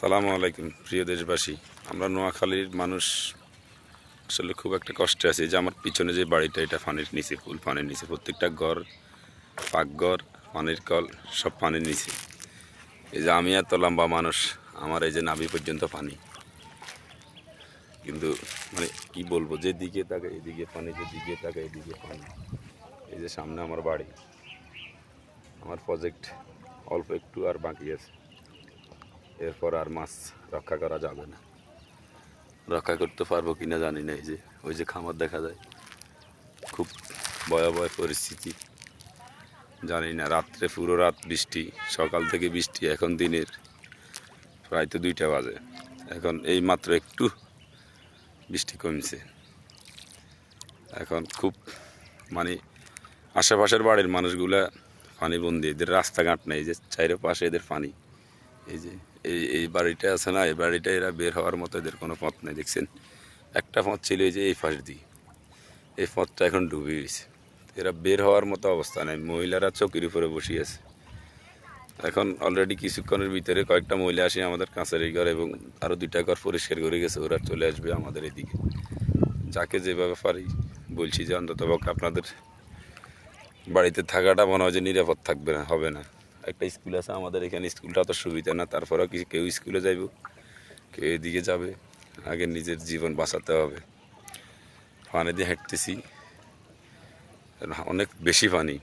সালামু আলাইকুম, প্রিয় দেশবাসী। আমরা নোয়াখালীর মানুষ, আসলে খুব একটা কষ্টে আছি। যে আমার পিছনে যে বাড়িটা, এটা পানির নিচে, ফুল পানির নিচে। প্রত্যেকটা ঘর, পাকঘর, পানির কল, সব পানির নিচে। এই যে আমি আর এত লম্বা মানুষ, আমার এই যে নাভি পর্যন্ত পানি। কিন্তু মানে কি বলব, যেদিকে তাকে এদিকে পানি, যেদিকে তাকে এদিকে পানি। এই যে সামনে আমার বাড়ি। আমার প্রজেক্ট অল্প একটু আর বাকি আছে। এরপর আর মাছ রক্ষা করা যাবে না। রক্ষা করতে পারব কিনা জানি না এই যে, ওই যে খামার দেখা যায়। খুব ভয়াবহ পরিস্থিতি। জানি না, রাত্রে পুরো রাত বৃষ্টি, সকাল থেকে বৃষ্টি, এখন দিনের। প্রায় তো দুইটা বাজে। এখন এই মাত্র একটু বৃষ্টি কমছে। এখন খুব মানে আশেপাশের বাড়ির মানুষগুলা পানি বন্দি, এদের রাস্তাঘাট নেই যে চাইরে পাশে এদের পানি। এই যে, এই এই বাড়িটা আছে না, এই বাড়িটা এরা বের হওয়ার মতো এদের কোনো পথ নেই, দেখছেন? একটা পথ ছিল এই যে এই পাশ দিয়ে। এই পথটা এখন ডুবে গেছে। এরা বের হওয়ার মতো অবস্থা নেই। মহিলারা চকির উপরে বসে আছে। এখন অলরেডি কিছুক্ষণের ভিতরে কয়েকটা মহিলা আসে আমাদের কাঁচের ঘর এবং আরও দুইটা ঘর পরিষ্কার করে গেছে। ওরা চলে আসবে আমাদের এদিকে। যাকে যেভাবে পারি বলছি যে অন্তত পক্ষে আপনাদের বাড়িতে থাকাটা মনে হয় যে নিরাপদ থাকবে না, হবে না। একটা স্কুল আছে, আমাদের এখানে স্কুলটা অত সুবিধা না, তারপরেও কিছু কেউ স্কুলে যাইব? কেউ এদিকে যাবে, আগে নিজের জীবন বাঁচাতে হবে। পানি দিয়ে হাঁটতেছি। অনেক বেশি পানি।